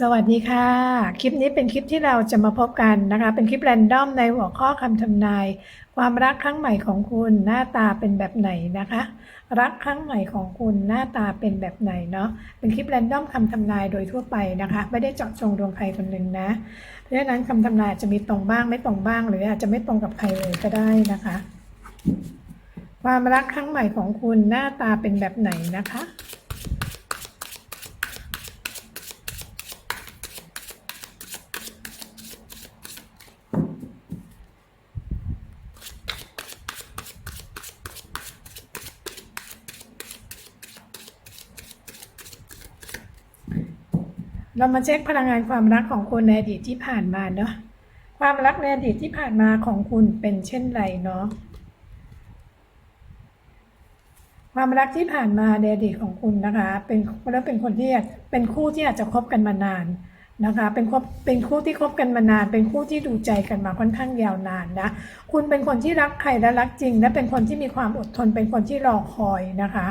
สวัสดีค่ะ คลิปนี้เป็นคลิปที่เราจะมาพบกันนะคะ เป็นคลิปแรนดอมในหัวข้อคำทำนาย ความรักครั้งใหม่ของคุณหน้าตาเป็นแบบไหนนะคะ รักครั้งใหม่ของคุณหน้าตาเป็นแบบไหนเนาะเป็นคลิปแรนดอมคำทำนายโดยทั่วไปนะคะ ไม่ได้เจาะจงดวงใครคนหนึ่งนะเพราะฉะนั้นคำทำนายจจะมีตรงบ้างไม่ตรงบ้าง หรืออาจจะไม่ตรงกับใครเลยก็ได้นะคะ ความรักครั้งใหม่ของคุณหน้าตาเป็นแบบไหนนะคะ เรามาเช็คพลังงานความรักของคุณในอดีตที่ผ่านมาเนาะความรักในอดีตที่ผ่านมาของคุณเป็นเช่นไรเนาะความรักที่ผ่านมาในอดีตของคุณนะคะ เป็นแล้วเป็นคนที่เป็นคู่ที่อาจจะคบกันมานานนะคะ เป็นคบเป็นคู่ที่คบกันมานาน เป็นคู่ที่ดูใจกันมาค่อนข้างยาวนานนะคุณเป็นคนที่รักใครและรักจริง และเป็นคนที่มีความอดทน เป็นคนที่รอคอยนะคะ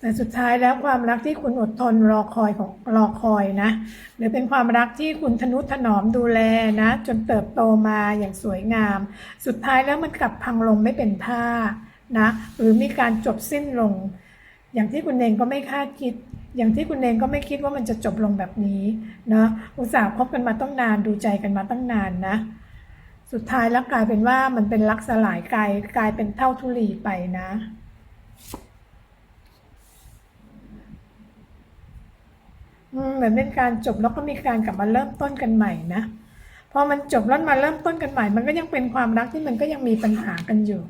แต่สุดท้ายแล้วความรักที่คุณอดทนรอคอยของรอคอยนะ หรือเป็นความรักที่คุณทนุถนอมดูแลนะ จนเติบโตมาอย่างสวยงาม สุดท้ายแล้วมันกลับพังลงไม่เป็นท่านะหรือมีการจบสิ้นลง อย่างที่คุณเองก็ไม่คาดคิด อย่างที่คุณเองก็ไม่คิดว่ามันจะจบลงแบบนี้นะอุตส่าห์คบกันมาตั้งนานดูใจกันมาตั้งนานนะ สุดท้ายแล้วกลายเป็นว่ามันเป็นรักสลายกลายกลายเป็นเท่าทุลีไปนะ อืม เหมือนเป็นการจบแล้วก็มีการกลับมาเริ่มต้นกันใหม่นะพอมันจบแล้วมาเริ่มต้นกันใหม่ มันก็ยังเป็นความรักที่มันก็ยังมีปัญหากันอยู่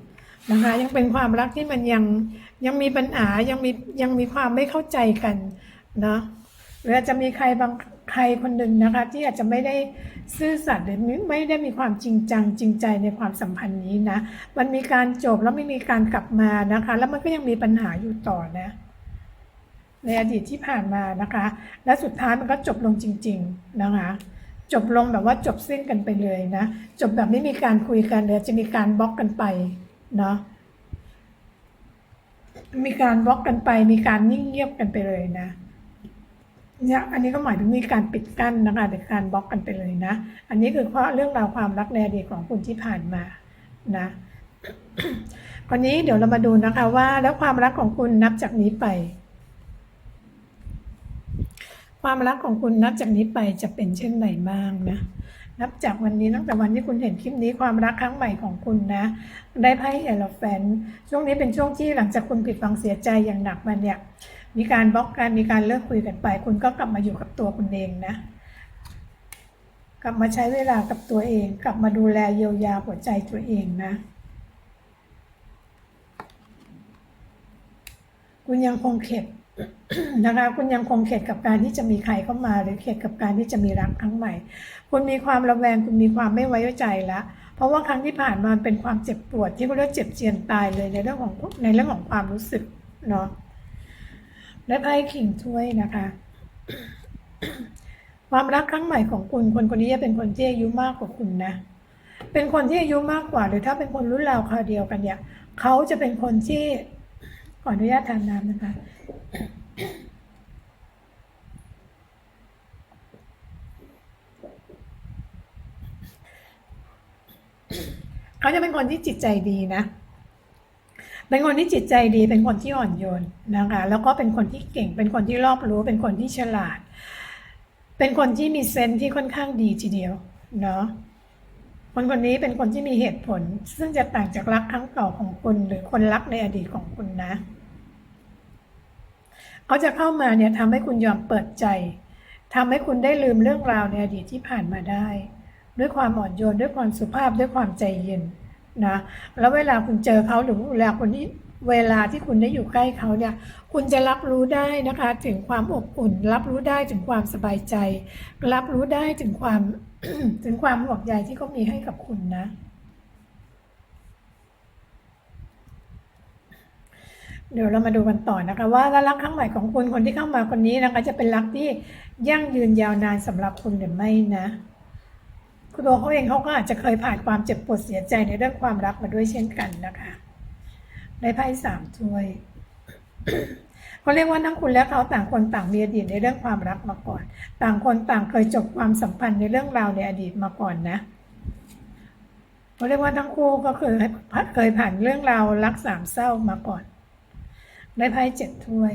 นะคะยังเป็นความรักที่มันยังยังมีปัญหายังมียังมีความไม่เข้าใจกันเนาะหรืออาจจะมีใครบางใครคนหนึ่งนะคะ ที่อาจจะไม่ได้ซื่อสัตย์หรือไม่ไม่ได้มีความจริงจังจริงใจในความสัมพันธ์นี้นะมันมีการจบแล้วไม่มีการกลับมานะคะ แล้วมันก็ยังมีปัญหาอยู่ต่อนะ ในอดีตที่ผ่านมานะคะ และสุดท้ายมันก็จบลงจริง ๆนะคะ จบลงแบบว่าจบสิ้นกันไปเลยนะ จบแบบไม่มีการคุยกันเดี๋ยวจะมีการบล็อกกันไปเนาะมีการบล็อกกันไป มีการนิ่งเงียบกันไปเลยนะเนี่ยอันนี้ก็หมายถึงมีการปิดกั้นนะคะเป็นการบล็อกกันไปเลยนะ อันนี้คือเพราะเรื่องราวความรักในอดีตของคุณที่ผ่านมานะคราวนี้เดี๋ยวเรามาดูนะคะว่าแล้วความรักของคุณนับจากนี้ไป ความรักของคุณนับจากนี้ไปจะเป็นเช่นไรบ้างนะ นับจากวันนี้ตั้งแต่วันที่คุณเห็นคลิปนี้ความรักครั้งใหม่ของคุณนะ ได้ไพ่เอลแฟนช่วงนี้เป็นช่วงที่หลังจากคุณผิดหวังเสียใจอย่างหนักมาเนี่ย มีการบล็อกกันมีการเลิกคุยกันไป คุณก็กลับมาอยู่กับตัวคุณเองนะ กลับมาใช้เวลากับตัวเอง กลับมาดูแลเยียวยาหัวใจตัวเองนะคุณยังคงเข็ด นะคะคุณยังคงเข็ดกับการที่จะมีใครเข้ามา หรือเข็ดกับการที่จะมีรักครั้งใหม่ คุณมีความระแวงคุณมีความไม่ไว้ใจแล้วเพราะว่าครั้งที่ผ่านมาเป็นความเจ็บปวดที่เขาเรียกเจ็บเจียนตายเลยในเรื่องของในเรื่องของความรู้สึกเนาะและไพ่ขิงถ้วยนะคะ ความรักครั้งใหม่ของคุณคนคนนี้จะเป็นคนที่อายุมากกว่าคุณนะ เป็นคนที่อายุมากกว่า หรือถ้าเป็นคนรุ่นราวคราวเดียวกันเนี่ยเขาจะเป็นคนที่ ออนุญาตทานน้ำนะคะ เขาจะเป็นคนที่จิตใจดีนะ เป็นคนที่จิตใจดี เป็นคนที่อ่อนโยนนะคะ แล้วก็เป็นคนที่เก่ง เป็นคนที่รอบรู้ เป็นคนที่ฉลาด เป็นคนที่มีเซนที่ค่อนข้างดีทีเดียว เนาะคนคนนี้เป็นคนที่มีเหตุผล ซึ่งจะต่างจากรักครั้งเก่าของคุณ หรือคนรักในอดีตของคุณนะ เขาจะเข้ามาเนี่ยทำให้คุณยอมเปิดใจทำให้คุณได้ลืมเรื่องราวในอดีตที่ผ่านมาได้ ด้วยความอ่อนโยนด้วยความสุภาพด้วยความใจเย็นนะแล้วเวลาคุณเจอเขาหรือเวลาคนที่เวลาที่คุณได้อยู่ใกล้เขาเนี่ย คุณจะรับรู้ได้นะคะ ถึงความอบอุ่น รับรู้ได้ถึงความสบายใจ รับรู้ได้ถึงความถึงความห่วงใยที่เขามีให้กับคุณนะ เดี๋ยวเรามาดูกันต่อนะคะว่ารักครั้งใหม่ของคุณคนที่เข้ามาคนนี้นะคะจะเป็นรักที่ยั่งยืนยาวนานสำหรับคุณหรือไม่นะ คุณตัวเขาเองเขาก็อาจจะเคยผ่านความเจ็บปวดเสียใจในเรื่องความรักมาด้วยเช่นกันนะคะได้ไพ่สามถ้วยเขาเรียกว่าทั้งคุณและเขาต่างคนต่างมีอดีตในเรื่องความรักมาก่อน ต่างคนต่างเคยจบความสัมพันธ์ในเรื่องราวในอดีตมาก่อนนะเขาเรียกว่าทั้งคู่ก็คือเคยผ่านเรื่องราวรักสามเศร้ามาก่อน ได้ไพ่เจ็ดถ้วย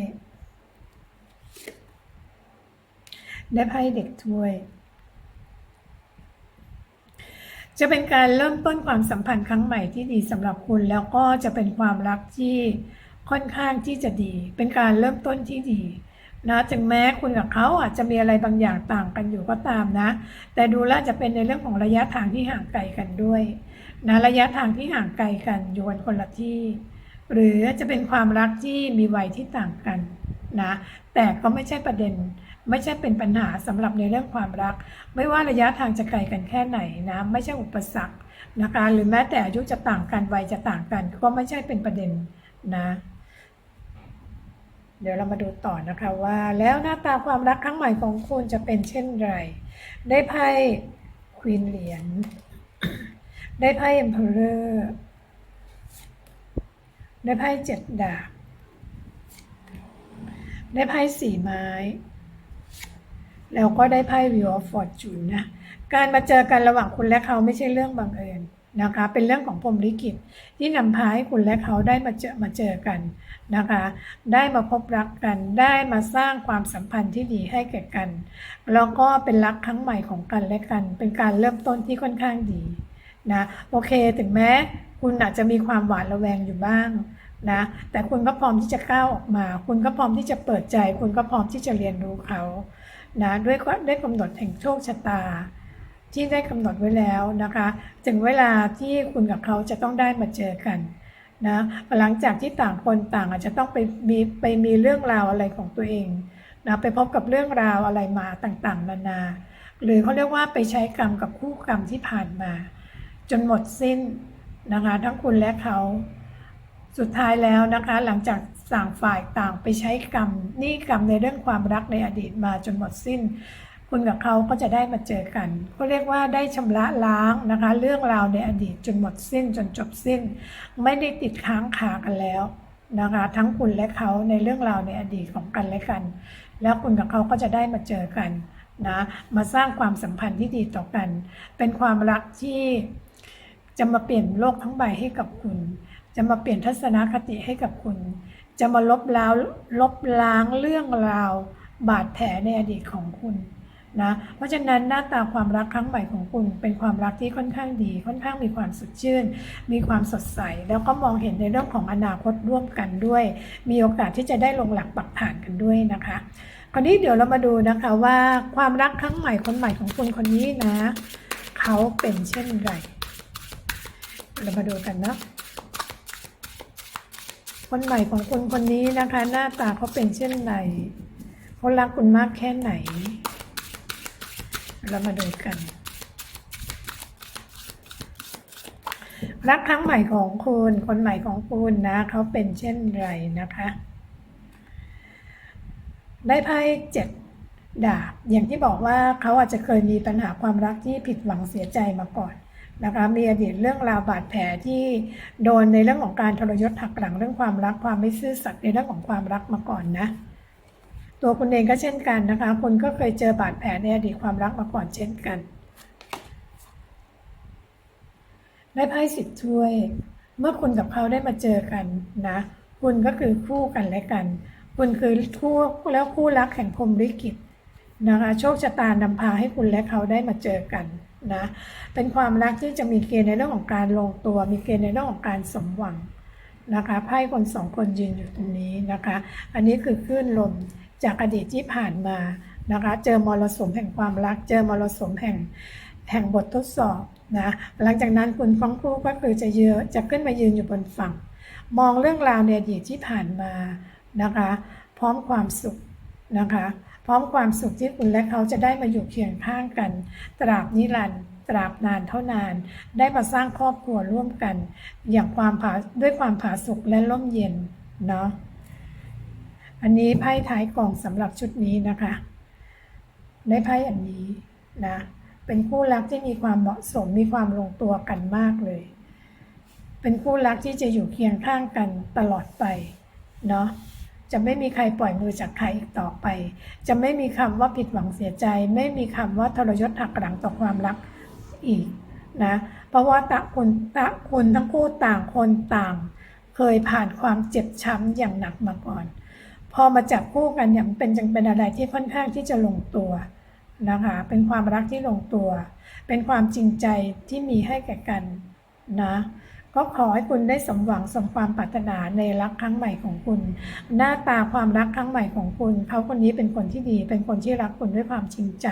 ได้ไพ่เด็กถ้วย จะเป็นการเริ่มต้นความสัมพันธ์ครั้งใหม่ที่ดีสำหรับคุณ แล้วก็จะเป็นความรักที่ค่อนข้างที่จะดี เป็นการเริ่มต้นที่ดีนะถึงแม้คุณกับเขาอาจจะมีอะไรบางอย่างต่างกันอยู่ก็ตามนะ แต่ดูแลจะเป็นในเรื่องของระยะทางที่ห่างไกลกันด้วยนะระยะทางที่ห่างไกลกันอยู่กันคนละที่ หรือจะเป็นความรักที่มีวัยที่ต่างกันนะแต่ก็ไม่ใช่ประเด็นไม่ใช่เป็นปัญหาสำหรับในเรื่องความรัก ไม่ว่าระยะทางจะไกลกันแค่ไหนนะไม่ใช่อุปสรรคนะคะหรือแม้แต่อายุจะต่างกันวัยจะต่างกัน ก็ไม่ใช่เป็นประเด็นนะเดี๋ยวเรามาดูต่อนะคะว่าแล้วหน้าตาความรักครั้งใหม่ของคุณจะเป็นเช่นไร ได้ไพ่ควีนเหรียญได้ไพ่เอ็มเพอเรอร์ ได้ไพ่เจ็ดดาบ ได้ไพ่สี่ไม้ แล้วก็ได้ไพ่ Wheel of Fortune นะ การมาเจอกันระหว่างคุณและเขาไม่ใช่เรื่องบังเอิญนะคะ เป็นเรื่องของพรหมลิขิตที่นำพาให้คุณและเขาได้มาเจอมาเจอกันนะคะ ได้มาพบรักกัน ได้มาสร้างความสัมพันธ์ที่ดีให้แก่กัน แล้วก็เป็นรักครั้งใหม่ของกันและกัน เป็นการเริ่มต้นที่ค่อนข้างดี นะโอเคถึงแม้คุณอาจจะมีความหวาดระแวงอยู่บ้างนะแต่คุณก็พร้อมที่จะก้าวออกมา คุณก็พร้อมที่จะเปิดใจ คุณก็พร้อมที่จะเรียนรู้เขานะด้วยด้วยกำหนดแห่งโชคชะตา ที่ได้กำหนดไว้แล้วนะคะ ถึงเวลาที่คุณกับเขาจะต้องได้มาเจอกันนะหลังจากที่ต่างคนต่างอาจจะต้องไปมีไปมีเรื่องราวอะไรของตัวเองนะไปพบกับเรื่องราวอะไรมาต่างๆ นานา หรือเขาเรียกว่าไปใช้กรรมกับคู่กรรมที่ผ่านมา จนหมดสิ้นนะคะ ทั้งคุณและเขาสุดท้ายแล้วนะคะ หลังจากต่างฝ่ายต่างไปใช้กรรมนี่กรรมในเรื่องความรักในอดีตมาจนหมดสิ้น คุณกับเขาก็จะได้มาเจอกันก็เรียกว่าได้ชำระล้างนะคะ เรื่องราวในอดีตจนหมดสิ้นจนจบสิ้น ไม่ได้ติดค้างคากันแล้วนะคะ ทั้งคุณและเขาในเรื่องราวในอดีตของกันและกัน แล้วคุณกับเขาก็จะได้มาเจอกันนะมาสร้างความสัมพันธ์ที่ดีต่อกัน เป็นความรักที่ จะมาเปลี่ยนโลกทั้งใบให้กับคุณ จะมาเปลี่ยนทัศนคติให้กับคุณ จะมาลบล้างลบล้างเรื่องราว บาดแผลในอดีตของคุณนะเพราะฉะนั้นหน้าตาความรักครั้งใหม่ของคุณ เป็นความรักที่ค่อนข้างดี ค่อนข้างมีความสดชื่น มีความสดใส แล้วก็มองเห็นในเรื่องของอนาคตร่วมกันด้วย มีโอกาสที่จะได้ลงหลักปักฐานกันด้วยนะคะ คราวนี้เดี๋ยวเรามาดูนะคะว่าความรักครั้งใหม่คนใหม่ของคุณคนนี้นะ เขาเป็นเช่นไร เรามาดูกันนะคนใหม่ของคุณคนนี้นะคะ หน้าตาเขาเป็นเช่นไรเขารักคุณมากแค่ไหน เรามาดูกัน รักครั้งใหม่ของคุณคนใหม่ของคุณนะเขาเป็นเช่นไรนะคะ ได้ไพ่เจ็ดดาบอย่างที่บอกว่าเขาอาจจะเคยมีปัญหาความรักที่ผิดหวังเสียใจมาก่อน นะคะมีอดีตเรื่องราวบาดแผลที่โดนในเรื่องของการทรยศหักหลังเรื่องความรักความไม่ซื่อสัตย์ในเรื่องของความรักมาก่อนนะ ตัวคุณเองก็เช่นกันนะคะคุณก็เคยเจอบาดแผลในอดีตความรักมาก่อนเช่นกัน ได้ไพ่สิบถ้วย เมื่อคุณกับเขาได้มาเจอกันนะ คุณก็คือคู่กันและกัน คุณคือคู่แล้วคู่รักแห่งพรมลิขิตนะคะโชคชะตานำพาให้คุณและเขาได้มาเจอกัน นะเป็นความรักที่จะมีเกณฑ์ในเรื่องของการลงตัว มีเกณฑ์ในเรื่องของการสมหวังนะคะไพ่คนสองคนยืนอยู่ตรงนี้นะคะ อันนี้คือคลื่นลมจากอดีตที่ผ่านมานะคะเจอมรสุมแห่งความรัก เจอมรสุมแห่งแห่งบททดสอบนะหลังจากนั้นคุณฟ้องคู่ก็คือจะเยอะจะขึ้นมายืนอยู่บนฝั่ง มองเรื่องราวในอดีตที่ผ่านมานะคะ พร้อมความสุขนะคะ พร้อมความสุขที่คุณและเขาจะได้มาอยู่เคียงข้างกัน ตราบนิรันดร์ตราบนานเท่านาน ได้มาสร้างครอบครัวร่วมกัน อย่างความผาด้วยความผาสุกและร่มเย็นเนาะอันนี้ไพ่ท้ายกล่องสำหรับชุดนี้นะคะ ได้ไพ่อันนี้นะเป็นคู่รักที่มีความเหมาะสมมีความลงตัวกันมากเลย เป็นคู่รักที่จะอยู่เคียงข้างกันตลอดไปเนาะ จะไม่มีใครปล่อยมือจากใครอีกต่อไป จะไม่มีคำว่าผิดหวังเสียใจ ไม่มีคำว่าทรยศหักหลังต่อความรักอีกนะเพราะว่าตะคุณตะคุณทั้งคู่ต่างคนต่าง เคยผ่านความเจ็บช้ำอย่างหนักมาก่อน พอมาจับคู่กันอย่างเป็นจังเป็นอะไรที่ค่อนข้างที่จะลงตัวนะคะเป็นความรักที่ลงตัว เป็นความจริงใจที่มีให้แก่กันนะ ก็ขอให้คุณได้สมหวังสมความปรารถนาในรักครั้งใหม่ของคุณ หน้าตาความรักครั้งใหม่ของคุณ เขาคนนี้เป็นคนที่ดี เป็นคนที่รักคุณด้วยความจริงใจ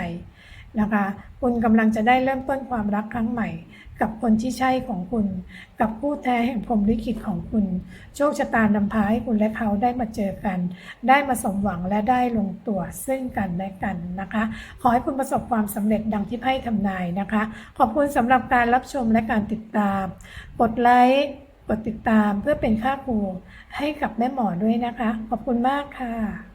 นะคะ คุณกำลังจะได้เริ่มต้นความรักครั้งใหม่ กับคนที่ใช่ของคุณ กับคู่แท้แห่งพรมลิขิตของคุณ โชคชะตานำพาให้คุณและเขาได้มาเจอกัน ได้มาสมหวังและได้ลงตัวซึ่งกันและกันนะคะ ขอให้คุณประสบความสำเร็จดังที่ไพ่ทำนายนะคะ ขอบคุณสำหรับการรับชมและการติดตาม กดไลค์กดติดตามเพื่อเป็นค่าครูให้กับแม่หมอด้วยนะคะ ขอบคุณมากค่ะ